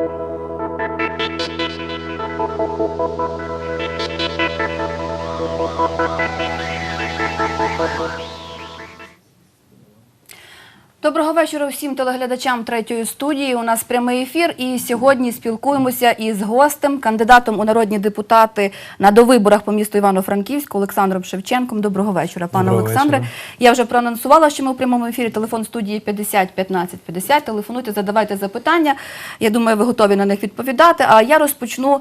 thank you. Доброго вечора всім телеглядачам третьої студії. У нас прямий ефір, і сьогодні спілкуємося із гостем, кандидатом у народні депутати на довиборах по місту Івано-Франківську Олександром Шевченком. Доброго вечора, пане Доброго Олександре. вечора. Я вже проанонсувала, що ми у прямому ефірі. Телефон студії 50 15 50. Телефонуйте, задавайте запитання. Я думаю, ви готові на них відповідати. А я розпочну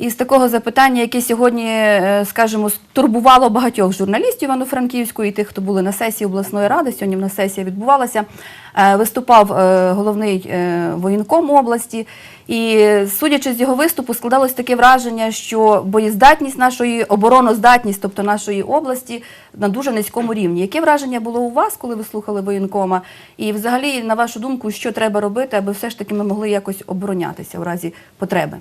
із такого запитання, яке сьогодні, е, скажімо, турбувало багатьох журналістів Івано-Франківську і тих, хто були на сесії обласної ради. Сьогодні в нас сесія відбувалася. Е, Виступав е, головний воєнком області. І судячи з його виступу, складалось таке враження, що боєздатність нашої обороноздатність, тобто нашої області, на дуже низькому рівні. Яке враження було у вас, коли ви слухали воєнкома? І взагалі, на вашу думку, що треба робити, аби все ж таки ми могли якось оборонятися в разі потреби?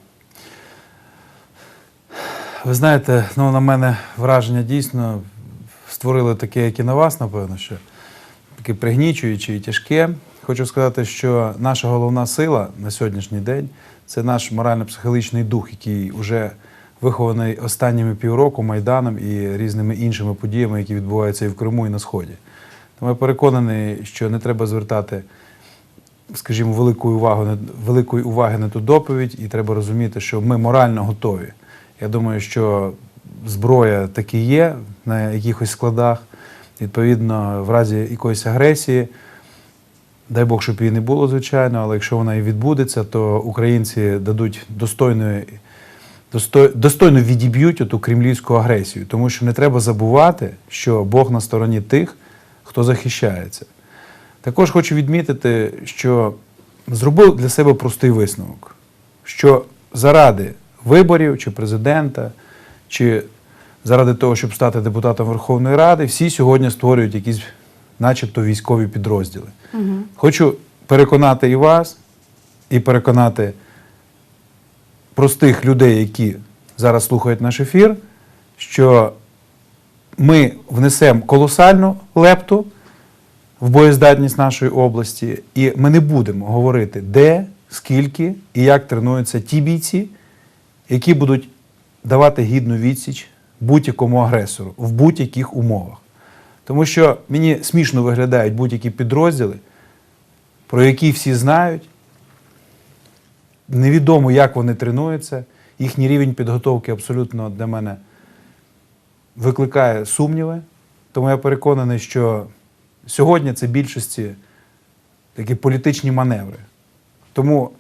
Ви знаєте, ну на мене враження дійсно створили таке, як і на вас, напевно, що таке пригнічуюче і тяжке. Хочу сказати, що наша головна сила на сьогоднішній день це наш морально-психологічний дух, який вже вихований останніми півроку майданом і різними іншими подіями, які відбуваються і в Криму, і на Сході. Тому я переконаний, що не треба звертати скажімо, великої уваги, великої уваги на ту доповідь, і треба розуміти, що ми морально готові. Я думаю, що зброя таки є на якихось складах. Відповідно, в разі якоїсь агресії, дай Бог, щоб її не було, звичайно, але якщо вона і відбудеться, то українці дадуть достойної. достой- Достойно відіб'ють оту кремлівську агресію, тому що не треба забувати, що Бог на стороні тих, хто захищається. Також хочу відмітити, що зробив для себе простий висновок, що заради виборів чи президента, чи заради того, щоб стати депутатом Верховної Ради, всі сьогодні створюють якісь, начебто, військові підрозділи. Хочу переконати і вас, і переконати простих людей, які зараз слухають наш ефір, що ми внесемо колосальну лепту в боєздатність нашої області, і ми не будемо говорити, де, скільки і як тренуються ті бійці, які будуть давати гідну відсіч будь-якому агресору в будь-яких умовах. Тому що мені смішно виглядають будь-які підрозділи, про які всі знають. Невідомо, як вони тренуються. Їхній рівень підготовки абсолютно для мене викликає сумніви. Тому я переконаний, що сьогодні це більшості такі політичні маневри. Тому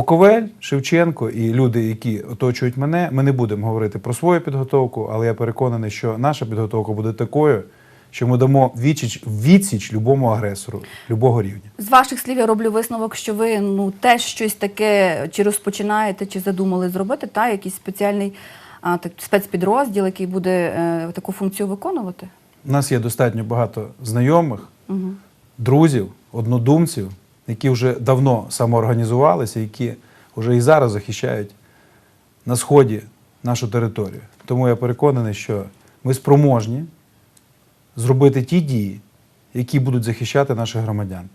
Буковель, Шевченко і люди, які оточують мене, ми не будемо говорити про свою підготовку, але я переконаний, що наша підготовка буде такою, що ми дамо відсіч, відсіч любому агресору, любого рівня. З ваших слів я роблю висновок, що ви ну теж щось таке чи розпочинаєте, чи задумали зробити, та якийсь спеціальний а, так, спецпідрозділ, який буде е, таку функцію виконувати. У нас є достатньо багато знайомих, Угу. друзів, однодумців, які вже давно самоорганізувалися, які вже і зараз захищають на сході нашу територію. Тому я переконаний, що ми спроможні зробити ті дії, які будуть захищати наших громадян.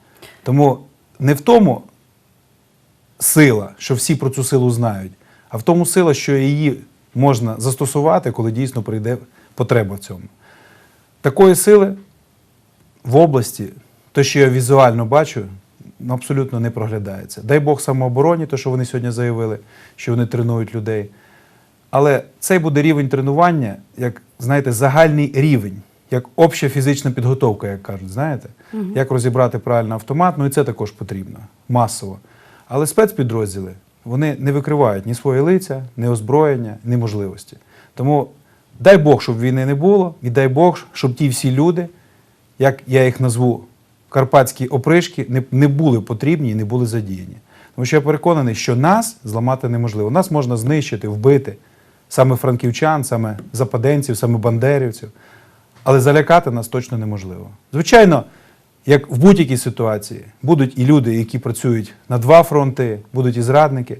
Тому не в тому сила, що всі про цю силу знають, а в тому сила, що її можна застосувати, коли дійсно прийде потреба в цьому. Такої сили в області, то, що я візуально бачу, абсолютно не проглядається. Дай Бог самообороні, то, що вони сьогодні заявили, що вони тренують людей. Але цей буде рівень тренування, як знаєте, загальний рівень, як обща фізична підготовка, як кажуть, знаєте, як розібрати правильно автомат, ну і це також потрібно масово. Але спецпідрозділи вони не викривають ні свої лиця, ні озброєння, ні можливості. Тому дай Бог, щоб війни не було, і дай Бог, щоб ті всі люди, як я їх назву, карпатські опришки, не, не були потрібні і не були задіяні. Тому що я переконаний, що нас зламати неможливо. Нас можна знищити, вбити саме франківчан, саме западенців, саме бандерівців. Але залякати нас точно неможливо. Звичайно, як в будь-якій ситуації, будуть і люди, які працюють на два фронти, будуть і зрадники.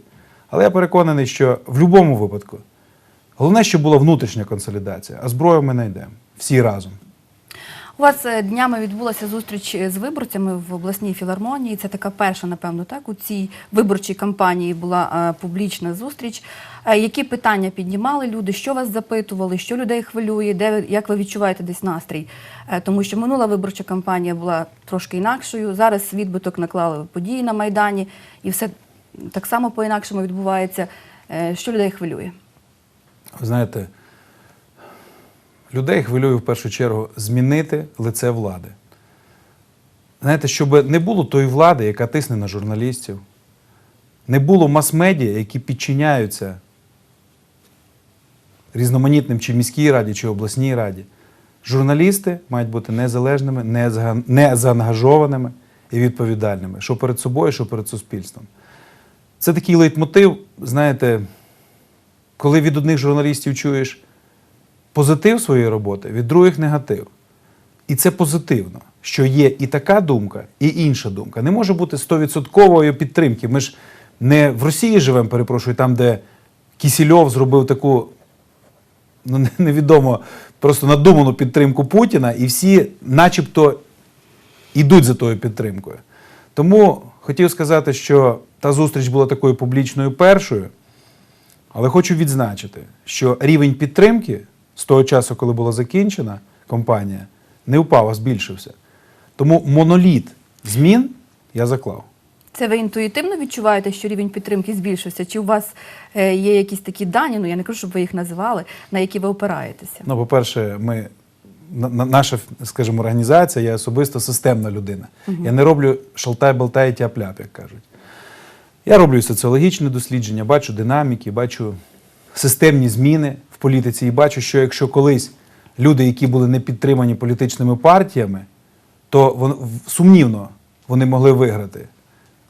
Але я переконаний, що в будь-якому випадку головне, щоб була внутрішня консолідація, а зброю ми знайдемо всі разом. У вас е, днями відбулася зустріч з виборцями в обласній філармонії. Це така перша, напевно, так у цій виборчій кампанії була е, публічна зустріч. Е, Які питання піднімали люди? Що вас запитували? Що людей хвилює? Де як ви відчуваєте десь настрій? Е, Тому що минула виборча кампанія була трошки інакшою. Зараз відбиток наклали події на майдані, і все так само по-інакшому відбувається. Е, Що людей хвилює? Ви знаєте, людей хвилює в першу чергу змінити лице влади. Знаєте, щоб не було тої влади, яка тисне на журналістів, не було мас-медіа, які підчиняються різноманітним чи міській раді, чи обласній раді. Журналісти мають бути незалежними, незаангажованими і відповідальними, що перед собою, що перед суспільством. Це такий лейтмотив, знаєте, коли від одних журналістів чуєш позитив своєї роботи, від других негатив. І це позитивно, що є і така думка, і інша думка. Не може бути стовідсоткової підтримки. Ми ж не в Росії живемо, перепрошую, там, де Кісільов зробив таку ну, невідомо, просто надуману підтримку Путіна, і всі, начебто, ідуть за тою підтримкою. Тому хотів сказати, що та зустріч була такою публічною першою. Але хочу відзначити, що рівень підтримки з того часу, коли була закінчена кампанія, не впав, а збільшився. Тому моноліт змін я заклав. Це ви інтуїтивно відчуваєте, що рівень підтримки збільшився? Чи у вас е, є якісь такі дані, ну я не кажу, щоб ви їх називали, на які ви опираєтеся? Ну, по-перше, ми, на- на- наша, скажімо, організація, я особисто системна людина. Я не роблю шалтай-болтай і тяп-ляп, як кажуть. Я роблю соціологічне дослідження, бачу динаміки, бачу системні зміни політиці і бачу, що якщо колись люди, які були не підтримані політичними партіями, то вон, сумнівно вони могли виграти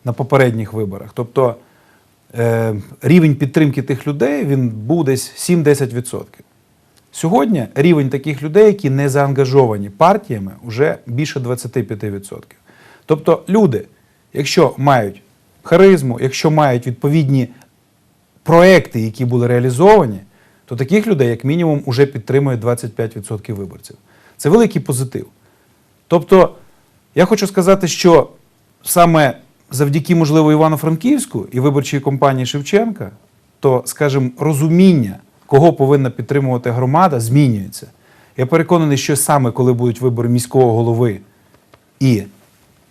на попередніх виборах. Тобто е, рівень підтримки тих людей він був десь 7-10%. Сьогодні рівень таких людей, які не заангажовані партіями, вже більше 25%. Тобто люди, якщо мають харизму, якщо мають відповідні проекти, які були реалізовані, то таких людей, як мінімум, вже підтримує 25% виборців. Це великий позитив. Тобто, я хочу сказати, що саме завдяки, можливо, Івано-Франківську і виборчій компанії Шевченка, то, скажімо, розуміння, кого повинна підтримувати громада, змінюється. Я переконаний, що саме коли будуть вибори міського голови і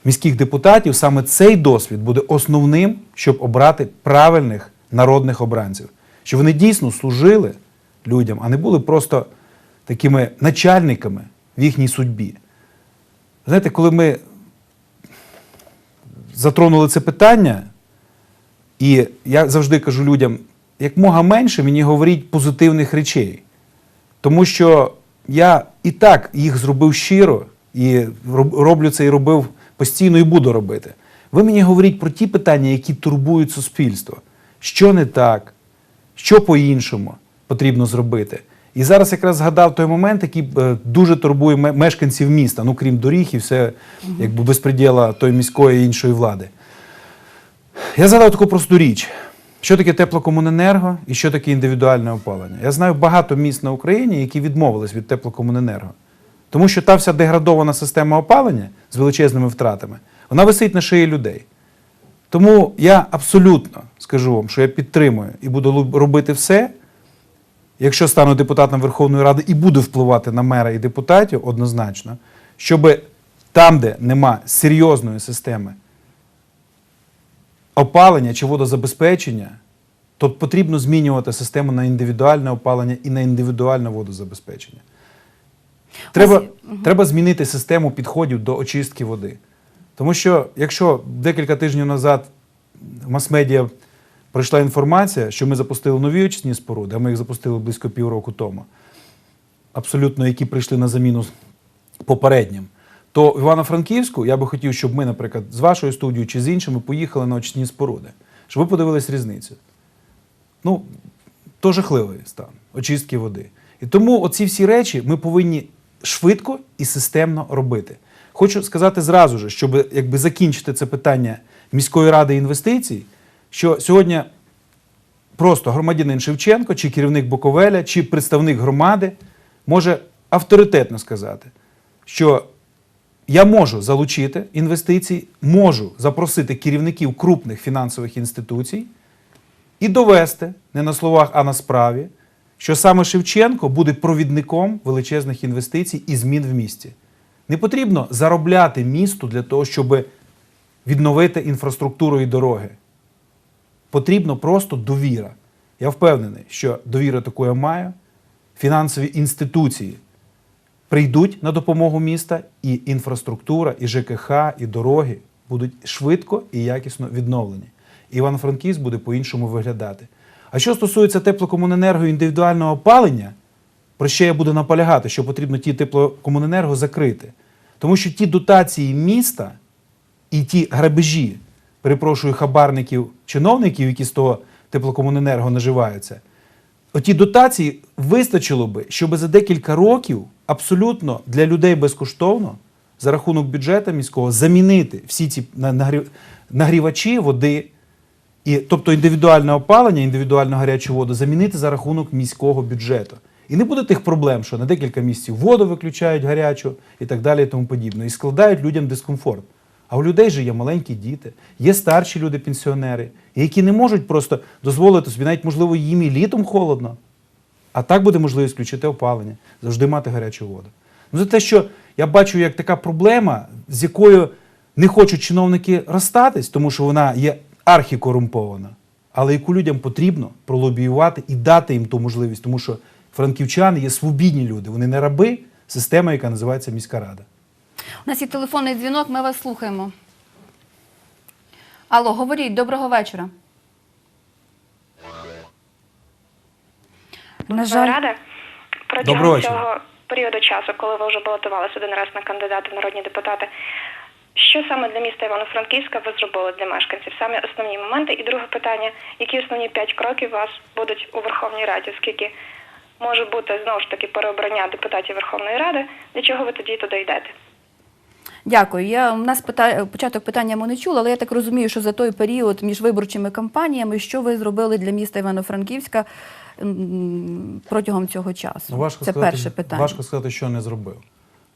міських депутатів, саме цей досвід буде основним, щоб обрати правильних народних обранців, щоб вони дійсно служили людям, а не були просто такими начальниками в їхній судьбі. Знаєте, коли ми затронули це питання, і я завжди кажу людям, як мога менше мені говоріть позитивних речей. Тому що я і так їх зробив щиро, і роблю це і робив постійно і буду робити. Ви мені говоріть про ті питання, які турбують суспільство. Що не так, що по-іншому потрібно зробити. І зараз якраз згадав той момент, який е, дуже турбує мешканців міста, ну крім доріг і все, якби безпреділа тої міської і іншої влади. Я згадав таку просту річ. Що таке теплокомуненерго і що таке індивідуальне опалення? Я знаю багато міст на Україні, які відмовились від теплокомуненерго. Тому що та вся деградована система опалення з величезними втратами, вона висить на шиї людей. Тому я абсолютно скажу вам, що я підтримую і буду робити все, якщо стану депутатом Верховної Ради і буду впливати на мера і депутатів однозначно, щоб там, де нема серйозної системи опалення чи водозабезпечення, то потрібно змінювати систему на індивідуальне опалення і на індивідуальне водозабезпечення. Треба, Ось, треба змінити систему підходів до очистки води. Тому що, якщо декілька тижнів назад мас-медіа прийшла інформація, що ми запустили нові очисні споруди, а ми їх запустили близько півроку тому, абсолютно які прийшли на заміну попереднім, то в Івано-Франківську я би хотів, щоб ми, наприклад, з вашою студією чи з іншими поїхали на очисні споруди, щоб ви подивились різницю. Ну, то жахливий стан очистки води. І тому оці всі речі ми повинні швидко і системно робити. Хочу сказати зразу же, щоб якби закінчити це питання міської ради інвестицій, що сьогодні просто громадянин Шевченко, чи керівник Буковеля, чи представник громади може авторитетно сказати, що я можу залучити інвестиції, можу запросити керівників крупних фінансових інституцій і довести не на словах, а на справі, що саме Шевченко буде провідником величезних інвестицій і змін в місті. Не потрібно заробляти місту для того, щоб відновити інфраструктуру і дороги. Потрібно просто довіра. Я впевнений, що довіра таку я маю. Фінансові інституції прийдуть на допомогу міста, і інфраструктура, і ЖКХ, і дороги будуть швидко і якісно відновлені. Івано-Франківськ буде по-іншому виглядати. А що стосується теплокомуненерго індивідуального опалення, про що я буду наполягати, що потрібно ті теплокомуненерго закрити. Тому що ті дотації міста і ті грабежі, перепрошую, хабарників, чиновників, які з того теплокомуненерго наживаються, оті дотації вистачило би, щоб за декілька років абсолютно для людей безкоштовно за рахунок бюджету міського замінити всі ці нагрівачі води, і, тобто індивідуальне опалення, індивідуальну гарячу воду замінити за рахунок міського бюджету. І не буде тих проблем, що на декілька місяців воду виключають гарячу і так далі, і тому подібне. І складають людям дискомфорт. А у людей же є маленькі діти, є старші люди, пенсіонери, які не можуть просто дозволити собі, навіть можливо, їм і літом холодно. А так буде можливість включити опалення, завжди мати гарячу воду. Ну, за те, що я бачу як така проблема, з якою не хочуть чиновники розстатись, тому що вона є архікорумпована, але яку людям потрібно пролобіювати і дати їм ту можливість, тому що франківчани є свобідні люди, вони не раби системи, яка називається міська рада. У нас є телефонний дзвінок, ми вас слухаємо. Алло, говоріть, доброго вечора. На жаль, Рада протягом цього періоду часу, коли ви вже балотувалися один раз на кандидата в народні депутати. Що саме для міста Івано-Франківська ви зробили для мешканців? Саме основні моменти. І друге питання: які основні п'ять кроків у вас будуть у Верховній Раді? Оскільки може бути знову ж таки переобрання депутатів Верховної Ради, для чого ви тоді туди йдете? Дякую. Я, у нас пита... початок питання ми не чули, але я так розумію, що за той період між виборчими кампаніями, що ви зробили для міста Івано-Франківська протягом цього часу? Ну, важко Це сказати, перше питання. Важко сказати, що не зробив.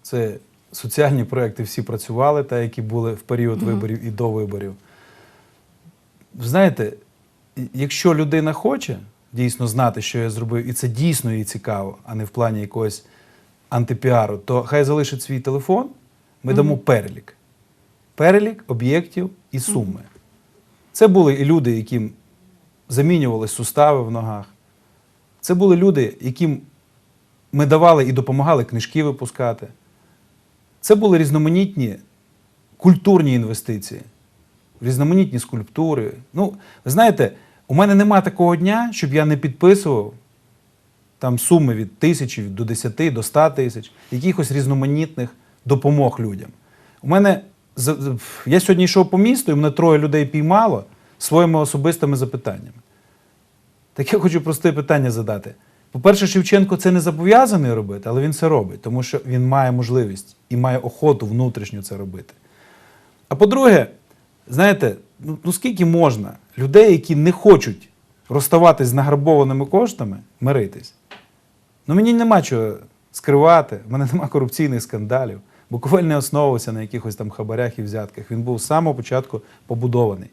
Це соціальні проекти всі працювали, та які були в період виборів і до виборів. Знаєте, якщо людина хоче дійсно знати, що я зробив, і це дійсно їй цікаво, а не в плані якогось антипіару, то хай залишить свій телефон, ми дамо перелік. Перелік об'єктів і суми. Це були і люди, яким замінювали сустави в ногах. Це були люди, яким ми давали і допомагали книжки випускати. Це були різноманітні культурні інвестиції, різноманітні скульптури. Ну, ви знаєте, у мене нема такого дня, щоб я не підписував там суми від тисячі до 10, до 100 тисяч, якихось різноманітних допомог людям. У мене я сьогодні йшов по місту, і мене троє людей піймало своїми особистими запитаннями. Так я хочу просте питання задати. По-перше, Шевченко це не зобов'язаний робити, але він це робить, тому що він має можливість і має охоту внутрішньо це робити. А по-друге, знаєте, ну, ну скільки можна людей, які не хочуть розставатись з награбованими коштами, миритись? Ну мені нема чого скривати, в мене нема корупційних скандалів. Буковель не основувався на якихось там хабарях і взятках. Він був з самого початку побудований.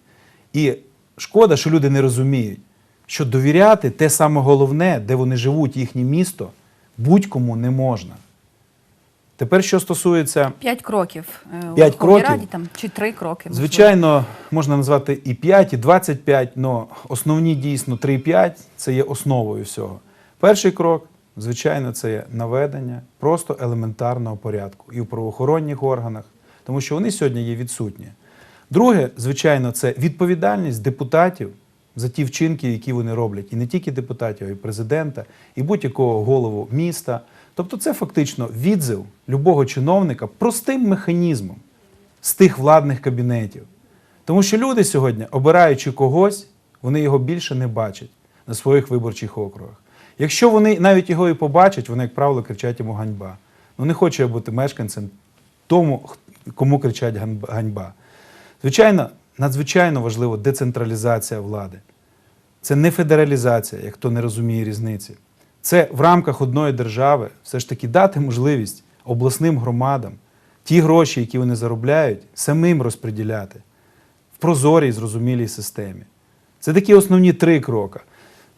І шкода, що люди не розуміють, що довіряти те саме головне, де вони живуть, їхнє місто, будь-кому не можна. Тепер, що стосується П'ять кроків е, у П'ять кроків? Раді, там, чи три кроки. можливо. Звичайно, можна назвати і 5, і 25, але основні дійсно 3-5 це є основою всього. Перший крок, звичайно, це наведення просто елементарного порядку і в правоохоронних органах, тому що вони сьогодні є відсутні. Друге, звичайно, це відповідальність депутатів за ті вчинки, які вони роблять, і не тільки депутатів, а й президента, і будь-якого голову міста. Тобто, це фактично відзив любого чиновника простим механізмом з тих владних кабінетів. Тому що люди сьогодні, обираючи когось, вони його більше не бачать на своїх виборчих округах. Якщо вони навіть його і побачать, вони, як правило, кричать йому ганьба. Ну не хочу я бути мешканцем тому, кому кричать ганьба-. Звичайно, надзвичайно важлива децентралізація влади. Це не федералізація, як хто не розуміє різниці. Це в рамках одної держави все ж таки дати можливість обласним громадам ті гроші, які вони заробляють, самим розподіляти в прозорій, зрозумілій системі. Це такі основні три кроки.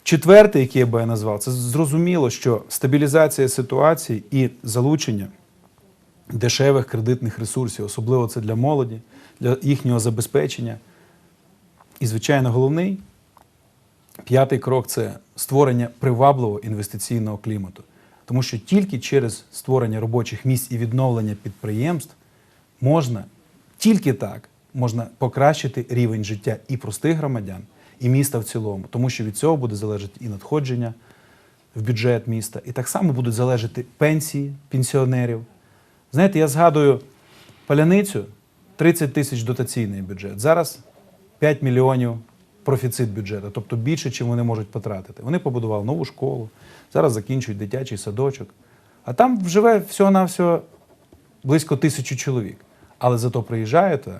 Четвертий, який я би я назвав, це зрозуміло, що стабілізація ситуації і залучення дешевих кредитних ресурсів, особливо це для молоді, для їхнього забезпечення. І, звичайно, головний п'ятий крок це створення привабливого інвестиційного клімату. Тому що тільки через створення робочих місць і відновлення підприємств можна, тільки так можна покращити рівень життя і простих громадян, і міста в цілому. Тому що від цього буде залежати і надходження в бюджет міста, і так само будуть залежати пенсії пенсіонерів. Знаєте, я згадую паляницю 30 тисяч дотаційний бюджет. Зараз 5 мільйонів профіцит бюджету, тобто більше, чим вони можуть потратити. Вони побудували нову школу, зараз закінчують дитячий садочок. А там живе всього-навсього близько тисячі чоловік. Але зато приїжджає туди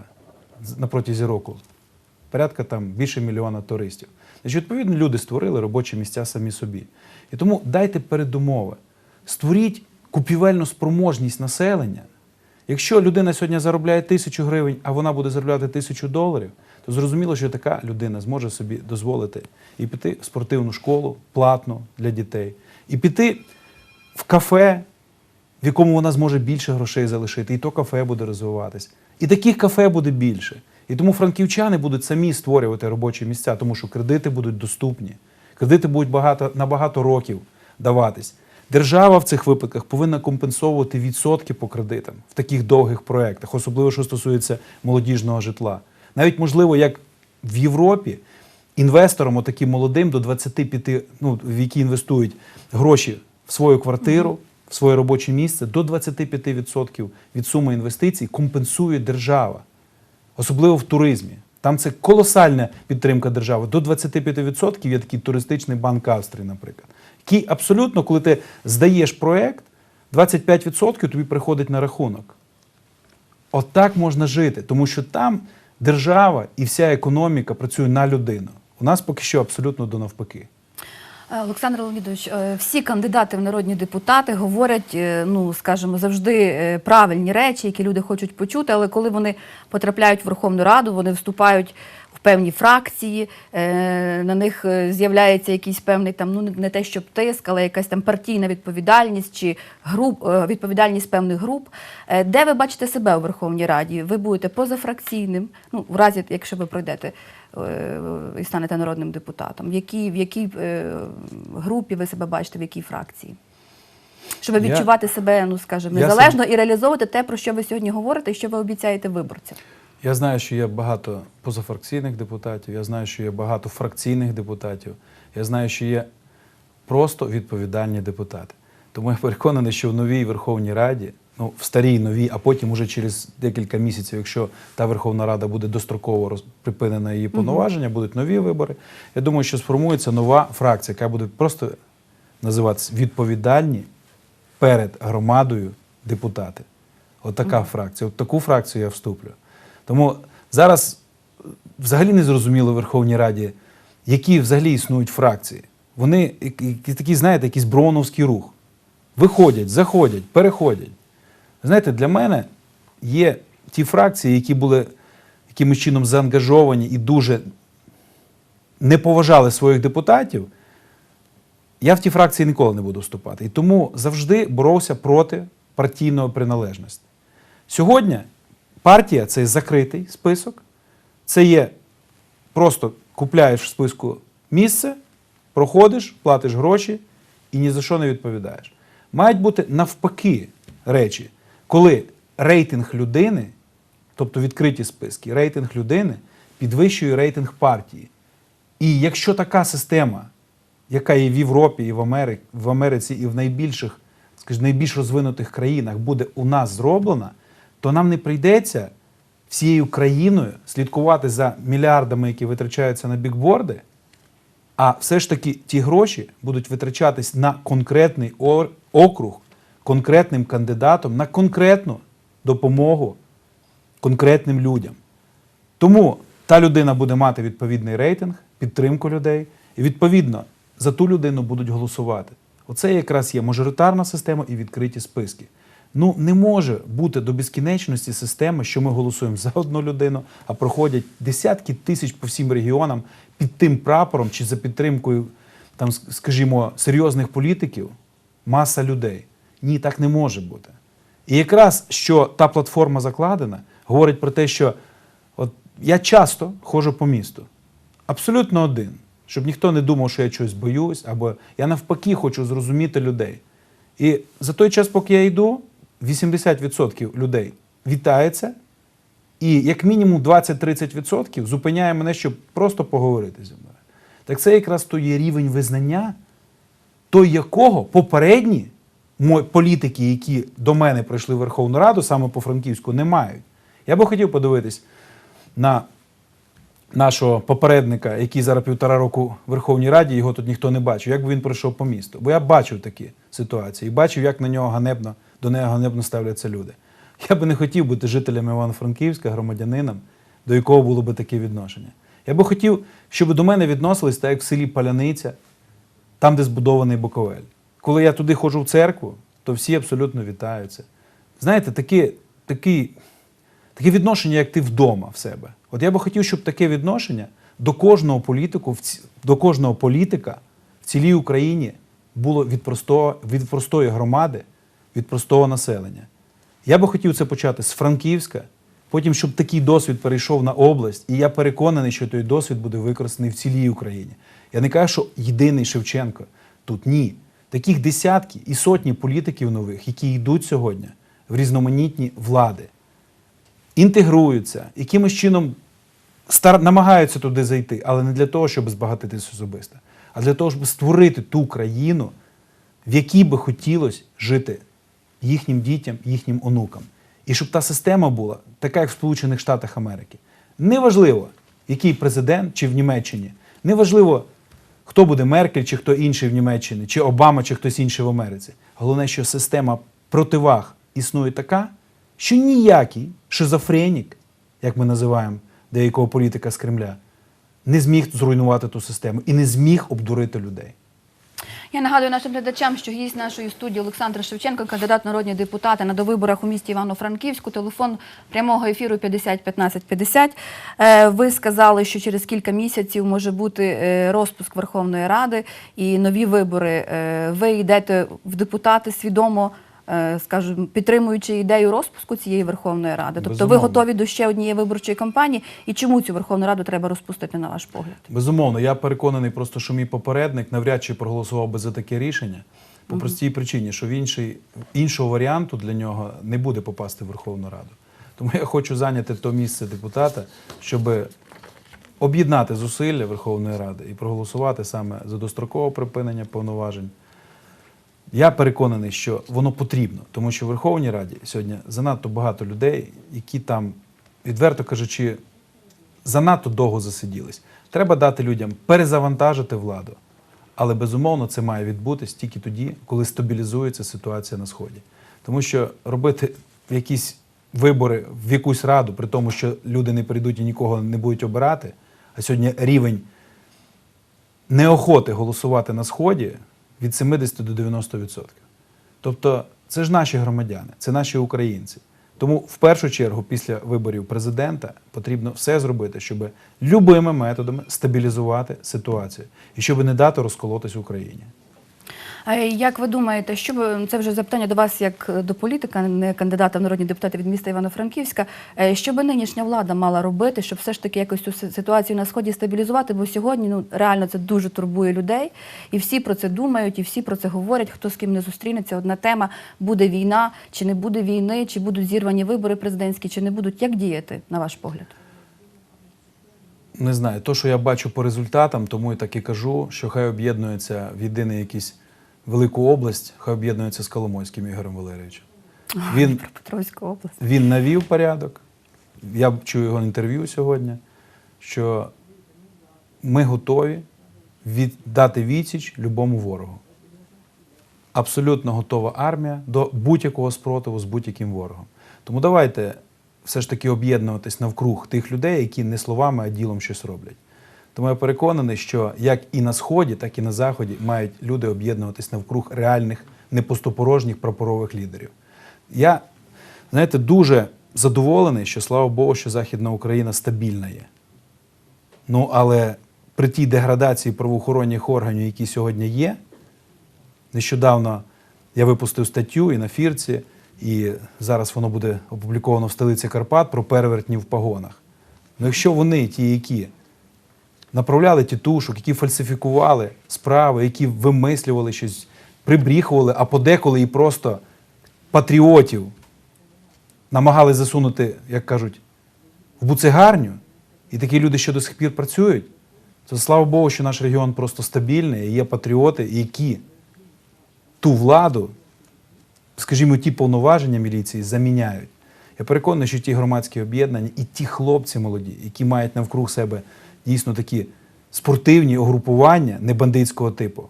на протязі року порядка там більше мільйона туристів. Значить, відповідно, люди створили робочі місця самі собі. І тому дайте передумови. Створіть купівельну спроможність населення. Якщо людина сьогодні заробляє тисячу гривень, а вона буде заробляти тисячу доларів, то зрозуміло, що така людина зможе собі дозволити і піти в спортивну школу платну для дітей, і піти в кафе, в якому вона зможе більше грошей залишити, і то кафе буде розвиватись. І таких кафе буде більше. І тому франківчани будуть самі створювати робочі місця, тому що кредити будуть доступні. Кредити будуть багато, на багато років даватись. Держава в цих випадках повинна компенсовувати відсотки по кредитам в таких довгих проєктах, особливо що стосується молодіжного житла. Навіть можливо, як в Європі, інвесторам, отаким молодим до 25, ну, в які інвестують гроші в свою квартиру, в своє робоче місце, до 25% від суми інвестицій компенсує держава особливо в туризмі. Там це колосальна підтримка держави. До 25% є такий туристичний банк Австрії, наприклад, який абсолютно, коли ти здаєш проект, 25% тобі приходить на рахунок. Отак можна жити, тому що там держава і вся економіка працює на людину. У нас поки що абсолютно до навпаки. Олександр Леонідович, е, всі кандидати в народні депутати говорять, е, ну скажімо, завжди е, правильні речі, які люди хочуть почути, але коли вони потрапляють в Верховну Раду, вони вступають в певні фракції, на них з'являється якийсь певний там, ну не- те, щоб тиск, але якась там партійна відповідальність чи груп, відповідальність певних груп. Де ви бачите себе у Верховній Раді? Ви будете позафракційним, ну в разі, якщо ви пройдете і станете народним депутатом. В якій, в якій е, групі ви себе бачите, в якій фракції? Щоб Я- відчувати себе, ну скажімо, Я незалежно і реалізовувати те, про що ви сьогодні говорите, і що ви обіцяєте виборцям. Я знаю, що є багато позафракційних депутатів, я знаю, що є багато фракційних депутатів, я знаю, що є просто відповідальні депутати. Тому я переконаний, що в новій Верховній Раді, ну в старій новій, а потім уже через декілька місяців, якщо та Верховна Рада буде достроково роз- припинена її повноваження, будуть нові вибори. Я думаю, що сформується нова фракція, яка буде просто називатися відповідальні перед громадою депутати. От така фракція. От таку фракцію я вступлю. Тому зараз взагалі не зрозуміло в Верховній Раді, які взагалі існують фракції. Вони такі, знаєте, якийсь броуновський рух. Виходять, заходять, переходять. Знаєте, для мене є ті фракції, які були якимось чином заангажовані і дуже не поважали своїх депутатів. Я в ті фракції ніколи не буду вступати. І тому завжди боровся проти партійної приналежності. Сьогодні партія це закритий список, це є просто купляєш в списку місце, проходиш, платиш гроші і ні за що не відповідаєш. Мають бути навпаки речі, коли рейтинг людини, тобто відкриті списки, рейтинг людини підвищує рейтинг партії. І якщо така система, яка є в Європі, і в Америці, в Америці, і в найбільших, скажімо, найбільш розвинутих країнах буде у нас зроблена, то нам не прийдеться всією країною слідкувати за мільярдами, які витрачаються на бікборди, а все ж таки ті гроші будуть витрачатись на конкретний округ, конкретним кандидатом, на конкретну допомогу конкретним людям. Тому та людина буде мати відповідний рейтинг, підтримку людей, і відповідно за ту людину будуть голосувати. Оце якраз є мажоритарна система і відкриті списки. Ну не може бути до безкінечності системи, що ми голосуємо за одну людину, а проходять десятки тисяч по всім регіонам під тим прапором чи за підтримкою, там, скажімо, серйозних політиків, маса людей. Ні, так не може бути. І якраз що та платформа закладена, говорить про те, що от я часто ходжу по місту, абсолютно один, щоб ніхто не думав, що я чогось боюсь, або я навпаки хочу зрозуміти людей. І за той час, поки я йду, 80% людей вітається, і як мінімум 20-30% зупиняє мене, щоб просто поговорити зі мною. Так це якраз той є рівень визнання, той якого попередні політики, які до мене прийшли в Верховну Раду, саме по Франківську, не мають. Я би хотів подивитись на нашого попередника, який зараз півтора року в Верховній Раді, його тут ніхто не бачив, як би він пройшов по місту. Бо я бачив такі ситуації, бачив, як на нього ганебно, до нього ганебно ставляться люди. Я би не хотів бути жителем Івано-Франківська, громадянином, до якого було би таке відношення. Я би хотів, щоб до мене відносились так, як в селі Паляниця, там, де збудований Буковель. Коли я туди ходжу в церкву, то всі абсолютно вітаються. Знаєте, таке, такі, таке відношення, як ти вдома в себе. От я би хотів, щоб таке відношення до кожного політику, до кожного політика в цілій Україні було від, простого, від простої громади, від простого населення. Я би хотів це почати з Франківська, потім, щоб такий досвід перейшов на область, і я переконаний, що той досвід буде використаний в цілій Україні. Я не кажу, що єдиний Шевченко тут ні. Таких десятки і сотні політиків нових, які йдуть сьогодні в різноманітні влади, інтегруються, якимось чином стар... намагаються туди зайти, але не для того, щоб збагатитись особисто, а для того, щоб створити ту країну, в якій би хотілося жити їхнім дітям, їхнім онукам. І щоб та система була така, як в Сполучених Штатах Америки. Неважливо, який президент чи в Німеччині, неважливо, хто буде Меркель, чи хто інший в Німеччині, чи Обама, чи хтось інший в Америці. Головне, що система противаг існує така, що ніякий шизофренік, як ми називаємо деякого політика з Кремля, не зміг зруйнувати ту систему і не зміг обдурити людей. Я нагадую нашим глядачам, що гість нашої студії Олександр Шевченко, кандидат народні депутати на довиборах у місті Івано-Франківську. Телефон прямого ефіру 50 15 50. Е, Ви сказали, що через кілька місяців може бути е, розпуск Верховної Ради і нові вибори. Е, Ви йдете в депутати свідомо. Е, Скажімо, підтримуючи ідею розпуску цієї Верховної Ради, тобто ви готові до ще однієї виборчої кампанії, і чому цю Верховну Раду треба розпустити на ваш погляд? Безумовно, я переконаний просто, що мій попередник навряд чи проголосував би за таке рішення. По простій причині, що в інший, іншого варіанту для нього не буде попасти в Верховну Раду. Тому я хочу зайняти то місце депутата, щоб об'єднати зусилля Верховної Ради і проголосувати саме за дострокове припинення повноважень. Я переконаний, що воно потрібно, тому що в Верховній Раді сьогодні занадто багато людей, які там, відверто кажучи, занадто довго засиділись. Треба дати людям перезавантажити владу. Але безумовно це має відбутись тільки тоді, коли стабілізується ситуація на сході. Тому що робити якісь вибори в якусь раду, при тому, що люди не прийдуть і нікого не будуть обирати, а сьогодні рівень неохоти голосувати на сході від 70 до 90%. Тобто це ж наші громадяни, це наші українці. Тому в першу чергу, після виборів президента, потрібно все зробити, щоб любими методами стабілізувати ситуацію і щоб не дати розколотись Україні. Як ви думаєте, що би це вже запитання до вас як до політика, не кандидата в народні депутати від міста Івано-Франківська? е, Що би нинішня влада мала робити, щоб все ж таки якось цю ситуацію на сході стабілізувати? Бо сьогодні ну реально це дуже турбує людей, і всі про це думають, і всі про це говорять. Хто з ким не зустрінеться? Одна тема буде війна, чи не буде війни, чи будуть зірвані вибори президентські, чи не будуть. Як діяти на ваш погляд? Не знаю, то, що я бачу по результатам, тому і так і кажу, що хай об'єднується в єдиний якийсь велику область, хай об'єднується з Коломойським Ігорем Валерійовичем. Він область. Він навів порядок. Я чую його інтерв'ю сьогодні, що ми готові віддати відсіч любому ворогу. Абсолютно готова армія до будь-якого спротиву з будь-яким ворогом. Тому давайте все ж таки об'єднуватись навкруг тих людей, які не словами, а ділом щось роблять. Тому я переконаний, що як і на Сході, так і на Заході мають люди об'єднуватись навкруг реальних, непустопорожніх прапорових лідерів. Я, знаєте, дуже задоволений, що слава Богу, що Західна Україна стабільна є. Ну, але при тій деградації правоохоронних органів, які сьогодні є, нещодавно я випустив статтю і на фірці, і зараз воно буде опубліковано в столиці Карпат про перевертні в погонах. Ну, якщо вони, ті, які направляли тітушок, які фальсифікували справи, які вимислювали щось, прибріхували, а подеколи і просто патріотів намагали засунути, як кажуть, в буцегарню, і такі люди, що до сих пір працюють, то слава Богу, що наш регіон просто стабільний, і є патріоти, які ту владу, скажімо, ті повноваження міліції заміняють. Я переконаний, що ті громадські об'єднання і ті хлопці молоді, які мають навкруг себе дійсно такі спортивні угрупування, не бандитського типу,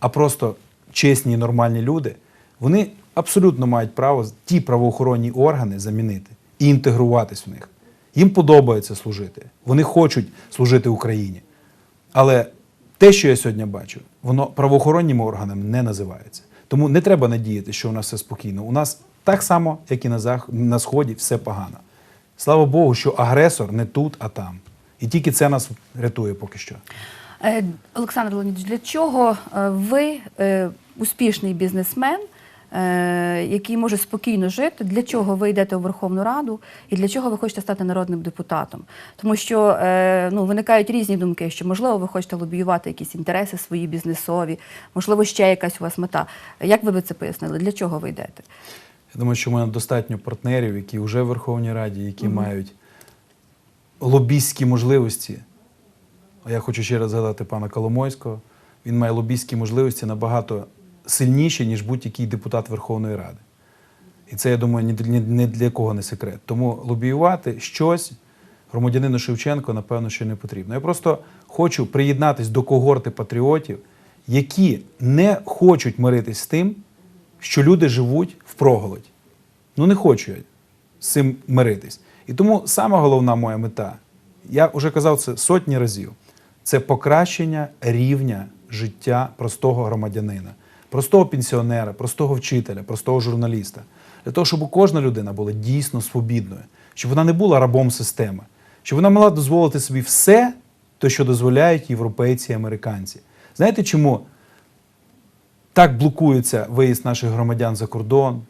а просто чесні і нормальні люди, вони абсолютно мають право ті правоохоронні органи замінити і інтегруватись в них. Їм подобається служити. Вони хочуть служити Україні. Але те, що я сьогодні бачу, воно правоохоронними органами не називається. Тому не треба надіяти, що у нас все спокійно. У нас так само, як і на Сході, все погано. Слава Богу, що агресор не тут, а там. І тільки це нас рятує поки що. Е, Олександр Леонідович, для чого е, ви, е, успішний бізнесмен, який може спокійно жити, для чого ви йдете у Верховну Раду і для чого ви хочете стати народним депутатом? Тому що ну, виникають різні думки, що можливо ви хочете лобіювати якісь інтереси свої бізнесові, можливо, ще якась у вас мета. Як ви би це пояснили? Для чого ви йдете? Я думаю, що в мене достатньо партнерів, які вже в Верховній Раді, які мають лобістські можливості. А я хочу ще раз згадати пана Коломойського. Він має лобістські можливості набагато сильніші, ніж будь-який депутат Верховної Ради. І це, я думаю, ні для кого не секрет. Тому лобіювати щось громадянину Шевченко, напевно, що не потрібно. Я просто хочу приєднатись до когорти патріотів, які не хочуть миритись з тим, що люди живуть в проголодь. Ну не хочу я з цим миритись. І тому сама головна моя мета, я вже казав це сотні разів, це покращення рівня життя простого громадянина, простого пенсіонера, простого вчителя, простого журналіста. Для того, щоб кожна людина була дійсно свобідною, щоб вона не була рабом системи, щоб вона могла дозволити собі все, те, що дозволяють європейці і американці. Знаєте чому так блокується виїзд наших громадян за кордон,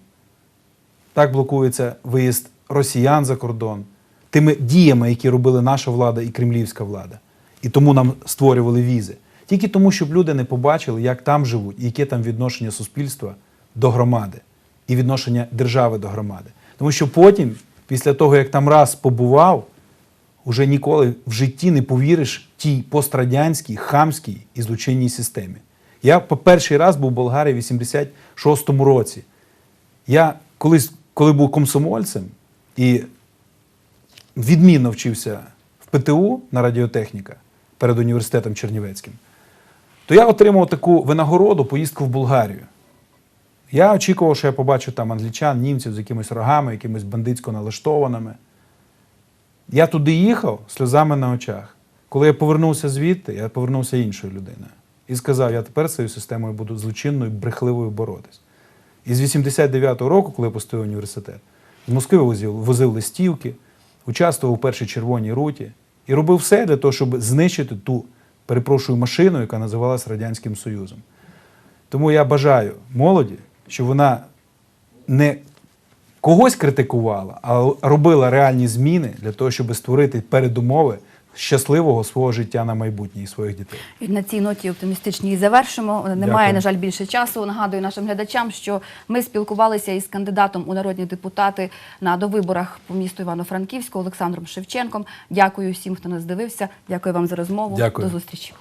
так блокується виїзд росіян за кордон, тими діями, які робили наша влада і кремлівська влада. І тому нам створювали візи. Тільки тому, щоб люди не побачили, як там живуть, і яке там відношення суспільства до громади і відношення держави до громади. Тому що потім, після того, як там раз побував, уже ніколи в житті не повіриш тій пострадянській, хамській і злочинній системі. Я по перший раз був в Болгарії в 86-му році. Я колись, коли був комсомольцем і відмінно вчився в ПТУ на радіотехніка перед університетом Чернівецьким, то я отримав таку винагороду поїздку в Болгарію. Я очікував, що я побачу там англічан, німців з якимись рогами, якимись бандитсько налаштованими. Я туди їхав сльозами на очах. Коли я повернувся звідти, я повернувся іншою людиною. І сказав, я тепер з цією системою буду злочинною, брехливою боротись. І з 89-го року, коли я поступив університет, з Москви возив, возив листівки, участвував у першій червоній руті і робив все для того, щоб знищити ту, перепрошую, машину, яка називалась Радянським Союзом. Тому я бажаю молоді, щоб вона не когось критикувала, а робила реальні зміни для того, щоб створити передумови щасливого свого життя на майбутнє і своїх дітей. І на цій ноті оптимістичній завершимо. Немає, Дякую. на жаль, більше часу. Нагадую нашим глядачам, що ми спілкувалися із кандидатом у народні депутати на довиборах по місту Івано-Франківську Олександром Шевченком. Дякую всім, хто нас дивився. Дякую вам за розмову. Дякую. До зустрічі.